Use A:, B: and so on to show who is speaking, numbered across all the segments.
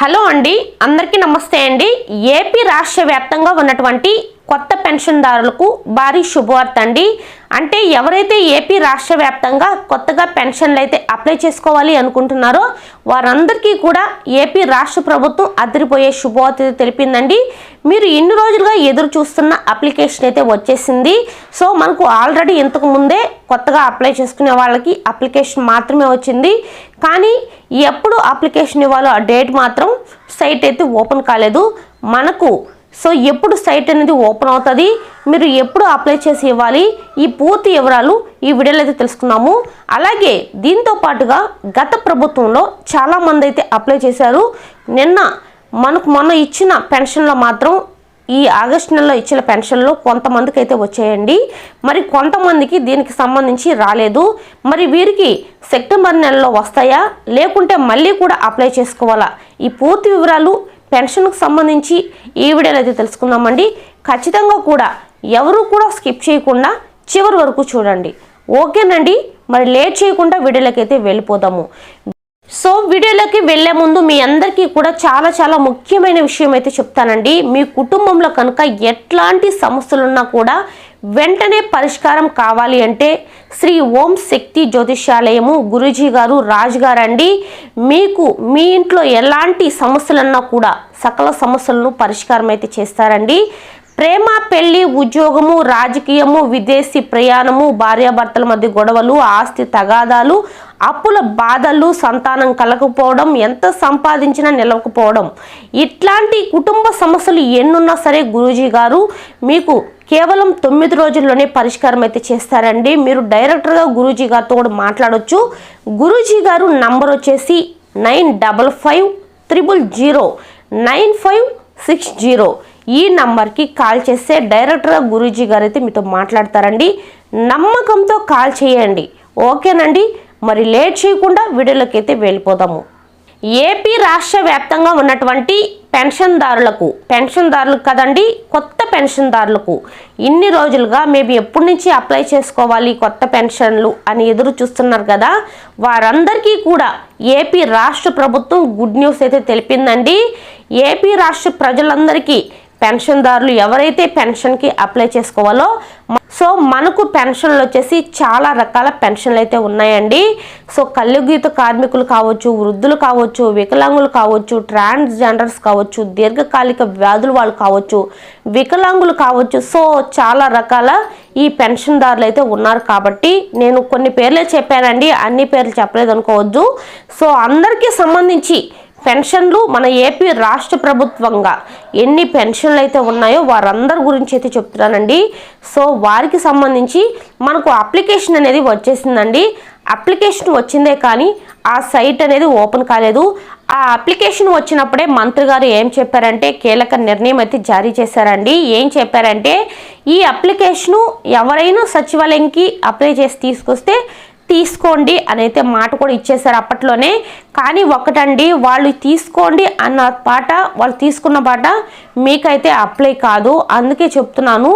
A: Hello అండి అందరికీ నమస్తే అండి. ఏపీ రాష్ట్ర వ్యాప్తంగా ఉన్నటువంటి కొత్త పెన్షన్దారులకు భారీ శుభవార్త అండి. అంటే ఎవరైతే ఏపీ రాష్ట్ర వ్యాప్తంగా కొత్తగా పెన్షన్లు అయితే అప్లై చేసుకోవాలి అనుకుంటున్నారో వారందరికీ కూడా ఏపీ రాష్ట్ర ప్రభుత్వం అదిరిపోయే శుభవార్త తెలిపిందండి. మీరు ఇన్ని రోజులుగా ఎదురు చూస్తున్న అప్లికేషన్ అయితే వచ్చేసింది. సో మనకు ఆల్రెడీ ఇంతకు ముందే కొత్తగా అప్లై చేసుకునే వాళ్ళకి అప్లికేషన్ మాత్రమే వచ్చింది. కానీ ఎప్పుడు అప్లికేషన్ ఇవ్వాలో ఆ డేట్ మాత్రం సైట్ అయితే ఓపెన్ కాలేదు. మనకు సో ఎప్పుడు సైట్ అనేది ఓపెన్ అవుతుంది మీరు ఎప్పుడు అప్లై చేసి ఇవ్వాలి ఈ పూర్తి వివరాలు ఈ వీడియోలో అయితే తెలుసుకున్నాము. అలాగే దీంతో పాటుగా గత ప్రభుత్వంలో చాలామంది అయితే అప్లై చేశారు. నిన్న మనకు మొన్న ఇచ్చిన పెన్షన్లో మాత్రం ఈ ఆగస్టు నెలలో ఇచ్చిన పెన్షన్లో కొంతమందికి అయితే వచ్చాయండి. మరి కొంతమందికి దీనికి సంబంధించి రాలేదు. మరి వీరికి సెప్టెంబర్ నెలలో వస్తాయా? లేకుంటే మళ్ళీ కూడా అప్లై చేసుకోవాలా? ఈ పూర్తి వివరాలు పెన్షన్కు సంబంధించి ఈ వీడియోలో అయితే తెలుసుకుందామండి. ఖచ్చితంగా కూడా ఎవరు కూడా స్కిప్ చేయకుండా చివరి వరకు చూడండి. ఓకేనండి? మరి లేట్ చేయకుండా వీడియోలోకి అయితే వెళ్ళిపోదాము. సో వీడియోలోకి వెళ్ళే ముందు మీ అందరికీ కూడా చాలా చాలా ముఖ్యమైన విషయం అయితే చెప్తానండి. మీ కుటుంబంలో కనుక ఎట్లాంటి సమస్యలున్నా కూడా వెంటనే పరిష్కారం కావాలి అంటే శ్రీ ఓం శక్తి జ్యోతిష్యాలయము గురూజీ గారు రాజు గారండి. అండి మీకు మీ ఇంట్లో ఎలాంటి సమస్యలన్నా కూడా సకల సమస్యలను పరిష్కారం అయితే చేస్తారండి. ప్రేమ పెళ్ళి ఉద్యోగము రాజకీయము విదేశీ ప్రయాణము భార్యాభర్తల మధ్య గొడవలు ఆస్తి తగాదాలు అప్పుల బాధలు సంతానం కలగకపోవడం ఎంత సంపాదించినా నిలవకపోవడం. ఇట్లాంటి కుటుంబ సమస్యలు ఎన్నున్నా సరే గురూజీ గారు మీకు కేవలం తొమ్మిది రోజుల్లోనే పరిష్కారం అయితే చేస్తారండి. మీరు డైరెక్టర్గా గురూజీ గారితో కూడా మాట్లాడవచ్చు గురూజీ గారు నంబర్ వచ్చేసి nine double five triple zero nine five six zero. ఈ నంబర్కి కాల్ చేస్తే డైరెక్ట్గా గురూజీ గారు అయితే మీతో మాట్లాడతారండి. నమ్మకంతో కాల్ చేయండి. ఓకేనండి? మరి లేట్ చేయకుండా వీడియోలోకి అయితే వెళ్ళిపోదాము. ఏపీ రాష్ట్ర వ్యాప్తంగా ఉన్నటువంటి పెన్షన్దారులకు పెన్షన్దారులకు కదండి కొత్త పెన్షన్దారులకు ఇన్ని రోజులుగా మేబీ ఎప్పటి నుంచి అప్లై చేసుకోవాలి కొత్త పెన్షన్లు అని ఎదురు చూస్తున్నారు కదా. వారందరికీ కూడా ఏపీ రాష్ట్ర ప్రభుత్వం గుడ్ న్యూస్ అయితే తెలిపిందండి. ఏపీ రాష్ట్ర ప్రజలందరికీ పెన్షన్దారులు ఎవరైతే పెన్షన్కి అప్లై చేసుకోవాలో సో మనకు పెన్షన్లు వచ్చేసి చాలా రకాల పెన్షన్లు అయితే ఉన్నాయండి. సో కళ్ళుగీత కార్మికులు కావచ్చు వృద్ధులు కావచ్చు వికలాంగులు కావచ్చు ట్రాన్స్జెండర్స్ కావచ్చు దీర్ఘకాలిక వ్యాధులు వాళ్ళు కావచ్చు వికలాంగులు కావచ్చు సో చాలా రకాల ఈ పెన్షన్దారులు అయితే ఉన్నారు కాబట్టి నేను కొన్ని పేర్లే చెప్పానండి. అన్ని పేర్లు చెప్పలేదు అనుకోవద్దు సో అందరికీ సంబంధించి పెన్షన్లు మన ఏపీ రాష్ట్ర ప్రభుత్వంగా ఎన్ని పెన్షన్లు అయితే ఉన్నాయో వారందరి గురించి అయితే చెప్తున్నానండి. సో వారికి సంబంధించి మనకు అప్లికేషన్ అనేది వచ్చేసిందండి. అప్లికేషన్ వచ్చిందే కానీ ఆ సైట్ అనేది ఓపెన్ కాలేదు. ఆ అప్లికేషన్ వచ్చినప్పుడే మంత్రి గారు ఏం చెప్పారంటే కీలక నిర్ణయం అయితే జారీ చేశారండి. ఏం చెప్పారంటే ఈ అప్లికేషను ఎవరైనా సచివాలయంకి అప్లై చేసి తీసుకొస్తే తీసుకోండి అని అయితే మాట కూడా ఇచ్చేశారు అప్పట్లోనే. కానీ ఒకటండి వాళ్ళు తీసుకోండి అన్న పాట వాళ్ళు తీసుకున్న పాట మీకైతే అప్లై కాదు. అందుకే చెప్తున్నాను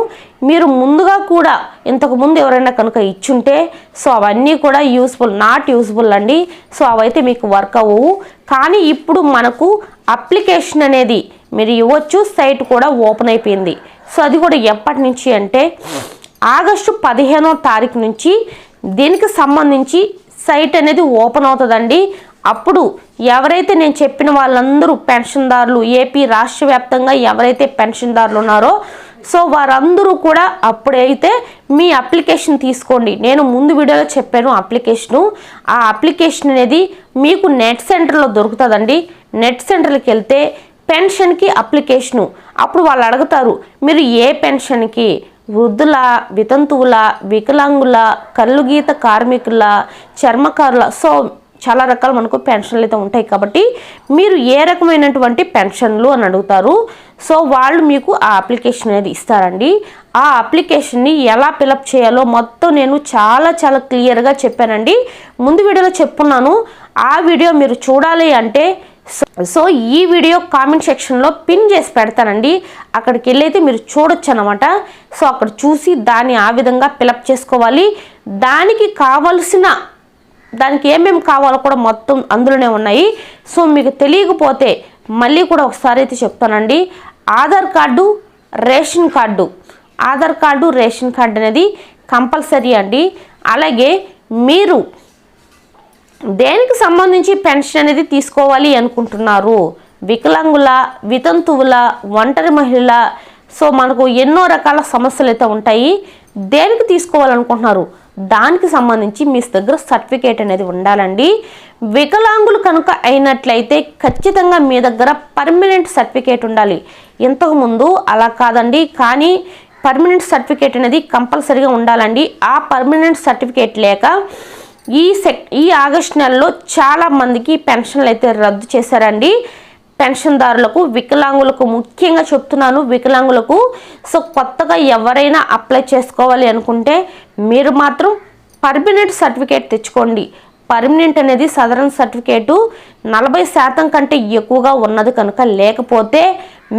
A: మీరు ముందుగా కూడా ఇంతకు ముందు ఎవరైనా కనుక ఇచ్చుంటే సో అవన్నీ కూడా యూస్ఫుల్ నాట్ యూస్ఫుల్ అండి. సో అవైతే మీకు వర్క్ అవ్వవు. కానీ ఇప్పుడు మనకు అప్లికేషన్ అనేది మీరు ఇవ్వచ్చు సైట్ కూడా ఓపెన్ అయిపోయింది. సో అది కూడా ఎప్పటి నుంచి అంటే ఆగస్టు పదిహేనో తారీఖు నుంచి దీనికి సంబంధించి సైట్ అనేది ఓపెన్ అవుతుందండి? అప్పుడు ఎవరైతే నేను చెప్పిన వాళ్ళందరూ పెన్షన్దారులు ఏపీ రాష్ట్ర వ్యాప్తంగా ఎవరైతే పెన్షన్దారులు ఉన్నారో సో వారందరూ కూడా అప్పుడైతే మీ అప్లికేషన్ తీసుకోండి. నేను ముందు వీడియోలో చెప్పాను అప్లికేషను. ఆ అప్లికేషన్ అనేది మీకు నెట్ సెంటర్లో దొరుకుతుందండి. నెట్ సెంటర్కి వెళ్తే పెన్షన్కి అప్లికేషను. అప్పుడు వాళ్ళు అడుగుతారు మీరు ఏ పెన్షన్కి వృద్ధుల వితంతువుల వికలాంగుల కళ్ళుగీత కార్మికుల చర్మకారుల సో చాలా రకాల మనకు పెన్షన్లు అయితే ఉంటాయి కాబట్టి మీరు ఏ రకమైనటువంటి పెన్షన్లు అని అడుగుతారు? సో వాళ్ళు మీకు ఆ అప్లికేషన్ అనేది ఇస్తారండి. ఆ అప్లికేషన్ని ఎలా ఫిలప్ చేయాలో మొత్తం నేను చాలా చాలా క్లియర్గా చెప్పానండి. ముందు వీడియోలో చెప్పున్నాను. ఆ వీడియో మీరు చూడాలి అంటే సో- సో ఈ వీడియో కామెంట్ సెక్షన్లో పిన్ చేసి పెడతానండి. అక్కడికి వెళ్ళైతే మీరు చూడొచ్చు అనమాట సో అక్కడ చూసి దాన్ని ఆ విధంగా ఫిలప్ చేసుకోవాలి. దానికి కావలసిన దానికి ఏమేమి కావాలో కూడా మొత్తం అందులోనే ఉన్నాయి. సో మీకు తెలియకపోతే మళ్ళీ కూడా ఒకసారి అయితే చెప్తానండి. Aadhaar card ration card. Aadhaar card ration card అనేది కంపల్సరీ అండి. అలాగే మీరు దేనికి సంబంధించి పెన్షన్ అనేది తీసుకోవాలి అనుకుంటున్నారు? వికలాంగుల వితంతువుల ఒంటరి మహిళల సో మనకు ఎన్నో రకాల సమస్యలు అయితే ఉంటాయి. దేనికి తీసుకోవాలనుకుంటున్నారు? దానికి సంబంధించి మీ దగ్గర సర్టిఫికేట్ అనేది ఉండాలండి. వికలాంగులు కనుక అయినట్లయితే ఖచ్చితంగా మీ దగ్గర పర్మనెంట్ సర్టిఫికేట్ ఉండాలి. ఇంతకుముందు అలా కాదండి. కానీ పర్మనెంట్ సర్టిఫికేట్ అనేది కంపల్సరీగా ఉండాలండి. ఆ పర్మనెంట్ సర్టిఫికేట్ లేక ఈ సెక్ ఈ ఆగస్ట్ నెలలో చాలా మందికి పెన్షన్లు అయితే రద్దు చేశారండి. పెన్షన్దారులకు వికలాంగులకు ముఖ్యంగా చెప్తున్నాను వికలాంగులకు. సో కొత్తగా ఎవరైనా అప్లై చేసుకోవాలి అనుకుంటే మీరు మాత్రం పర్మనెంట్ సర్టిఫికేట్ తెచ్చుకోండి. పర్మనెంట్ అనేది సదరన్ సర్టిఫికేటు. నలభై శాతం కంటే ఎక్కువగా ఉన్నది కనుక లేకపోతే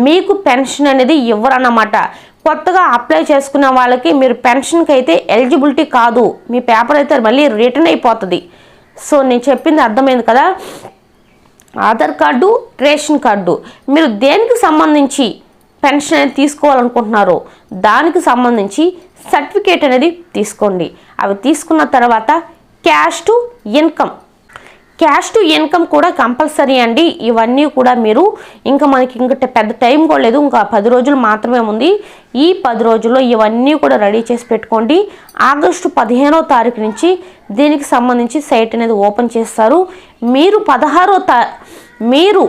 A: మీకు పెన్షన్ అనేది ఇవ్వరన్నమాట. కొత్తగా అప్లై చేసుకున్న వాళ్ళకి మీరు పెన్షన్కి అయితే ఎలిజిబిలిటీ కాదు. మీ పేపర్ అయితే మళ్ళీ రిటర్న్ అయిపోతుంది. సో నేను చెప్పింది అర్థమైంది కదా? Aadhaar card ration card. మీరు దేనికి సంబంధించి పెన్షన్ అనేది తీసుకోవాలనుకుంటున్నారో దానికి సంబంధించి సర్టిఫికేట్ అనేది తీసుకోండి. అవి తీసుకున్న తర్వాత cash to income. Cash to income కూడా కంపల్సరీ అండి. ఇవన్నీ కూడా మీరు ఇంకా మనకి ఇంకా పెద్ద టైం కూడా లేదు. ఇంకా పది రోజులు మాత్రమే ఉంది. ఈ పది రోజుల్లో ఇవన్నీ కూడా రెడీ చేసి పెట్టుకోండి. ఆగస్టు పదిహేనో తారీఖు నుంచి దీనికి సంబంధించి సైట్ అనేది ఓపెన్ చేస్తారు. మీరు పదహారో తా మీరు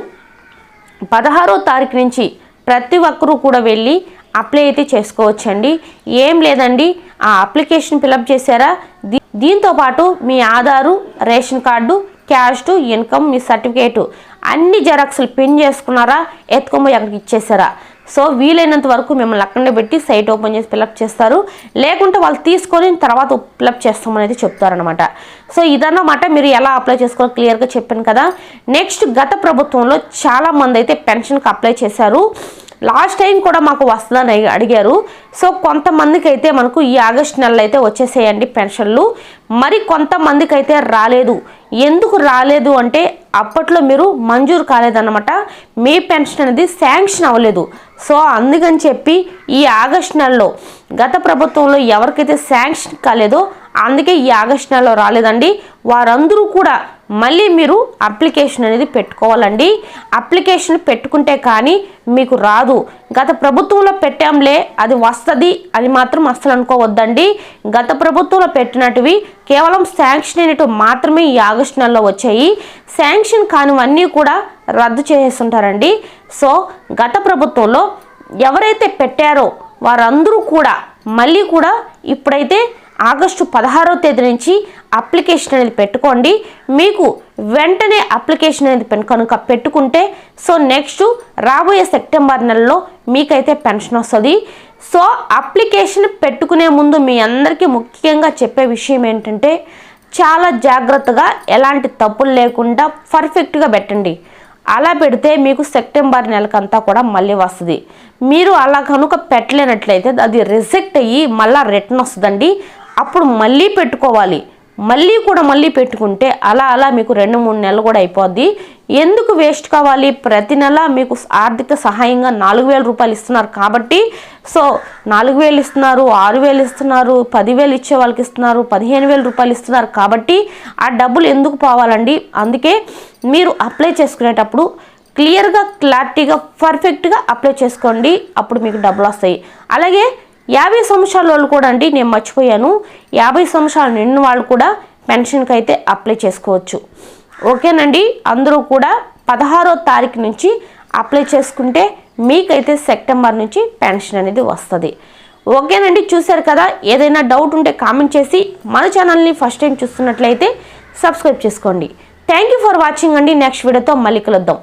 A: పదహారో తారీఖు నుంచి ప్రతి ఒక్కరూ కూడా వెళ్ళి అప్లై అయితే చేసుకోవచ్చండి. ఏం లేదండి. ఆ అప్లికేషన్ ఫిలప్ చేశారా? దీ దీంతో పాటు మీ Aadhaar ration card cash to income me certificate అన్ని జెరాక్స్లు పిన్ చేసుకున్నారా ఎత్తుకొని అక్కడికి ఇచ్చేసారా? సో వీలైనంత వరకు మిమ్మల్ని అక్కడనే పెట్టి సైట్ ఓపెన్ చేసి ఫిలప్ చేస్తారు. లేకుంటే వాళ్ళు తీసుకొని తర్వాత ఫిలప్ చేస్తామనేది చెప్తారనమాట సో ఇదన్నమాట మీరు ఎలా అప్లై చేసుకోవాలో క్లియర్గా చెప్పాను కదా. నెక్స్ట్ గత ప్రభుత్వంలో చాలా మంది అయితే పెన్షన్కి అప్లై చేశారు. లాస్ట్ టైం కూడా మాకు వస్తుందని అడిగారు. సో కొంతమందికి అయితే మనకు ఈ ఆగస్ట్ నెలలో అయితే వచ్చేసేయండి పెన్షన్లు. మరి కొంతమందికి అయితే రాలేదు. ఎందుకు రాలేదు అంటే అప్పట్లో మీరు మంజూరు కాలేదన్నమాట. మీ పెన్షన్ అనేది శాంక్షన్ అవ్వలేదు. సో అందుకని చెప్పి ఈ ఆగస్ట్ నెలలో గత ప్రభుత్వంలో ఎవరికైతే శాంక్షన్ కాలేదో అందుకే ఈ ఆగస్ట్ నెలలో రాలేదండి. వారందరూ కూడా మళ్ళీ మీరు అప్లికేషన్ అనేది పెట్టుకోవాలండి. అప్లికేషన్ పెట్టుకుంటే కానీ మీకు రాదు. గత ప్రభుత్వంలో పెట్టాంలే అది వస్తుంది అది మాత్రం అస్సలు అనుకోవద్దండి. గత ప్రభుత్వంలో పెట్టినటివి కేవలం శాంక్షన్ అనేటివి మాత్రమే ఈ ఆగస్టు నెలలో వచ్చాయి. శాంక్షన్ కానివన్నీ కూడా రద్దు చేసేస్తుంటారండి. సో గత ప్రభుత్వంలో ఎవరైతే పెట్టారో వారందరూ కూడా మళ్ళీ కూడా ఇప్పుడైతే ఆగస్టు పదహారో తేదీ నుంచి అప్లికేషన్ అనేది పెట్టుకోండి. మీకు వెంటనే అప్లికేషన్ అనేది కనుక పెట్టుకుంటే సో నెక్స్ట్ రాబోయే సెప్టెంబర్ నెలలో మీకైతే పెన్షన్ వస్తుంది. సో అప్లికేషన్ పెట్టుకునే ముందు మీ అందరికీ ముఖ్యంగా చెప్పే విషయం ఏంటంటే చాలా జాగ్రత్తగా ఎలాంటి తప్పులు లేకుండా పర్ఫెక్ట్గా పెట్టండి. అలా పెడితే మీకు సెప్టెంబర్ నెలకంతా కూడా మళ్ళీ వస్తుంది. మీరు అలా కనుక పెట్టలేనట్లయితే అది రిజెక్ట్ అయ్యి మళ్ళీ రిటర్న్ వస్తుందండి. అప్పుడు మళ్ళీ పెట్టుకోవాలి. మళ్ళీ కూడా మళ్ళీ పెట్టుకుంటే అలా అలా మీకు రెండు మూడు నెలలు కూడా అయిపోద్ది. ఎందుకు వేస్ట్ కావాలి? ప్రతి నెల మీకు ఆర్థిక సహాయంగా నాలుగు వేల రూపాయలు ఇస్తున్నారు కాబట్టి సో నాలుగు వేలు ఇస్తున్నారు ఆరు వేలు ఇస్తున్నారు పదివేలు ఇచ్చే వాళ్ళకి ఇస్తున్నారు పదిహేను వేల రూపాయలు ఇస్తున్నారు కాబట్టి ఆ డబ్బులు ఎందుకు పోవాలండి? అందుకే మీరు అప్లై చేసుకునేటప్పుడు క్లియర్గా క్లారిటీగా పర్ఫెక్ట్గా అప్లై చేసుకోండి. అప్పుడు మీకు డబ్బులు వస్తాయి. అలాగే యాభై సంవత్సరాల వాళ్ళు కూడా అండి నేను మర్చిపోయాను. యాభై సంవత్సరాలు నిండిన వాళ్ళు కూడా పెన్షన్కి అయితే అప్లై చేసుకోవచ్చు. ఓకేనండి? అందరూ కూడా పదహారో తారీఖు నుంచి అప్లై చేసుకుంటే మీకైతే సెప్టెంబర్ నుంచి పెన్షన్ అనేది వస్తుంది. ఓకేనండి? చూశారు కదా? ఏదైనా డౌట్ ఉంటే కామెంట్ చేసి మన ఛానల్ని ఫస్ట్ టైం చూస్తున్నట్లయితే సబ్స్క్రైబ్ చేసుకోండి. థ్యాంక్ యూ ఫర్ వాచింగ్ అండి. నెక్స్ట్ వీడియోతో మళ్ళీ కలుద్దాం.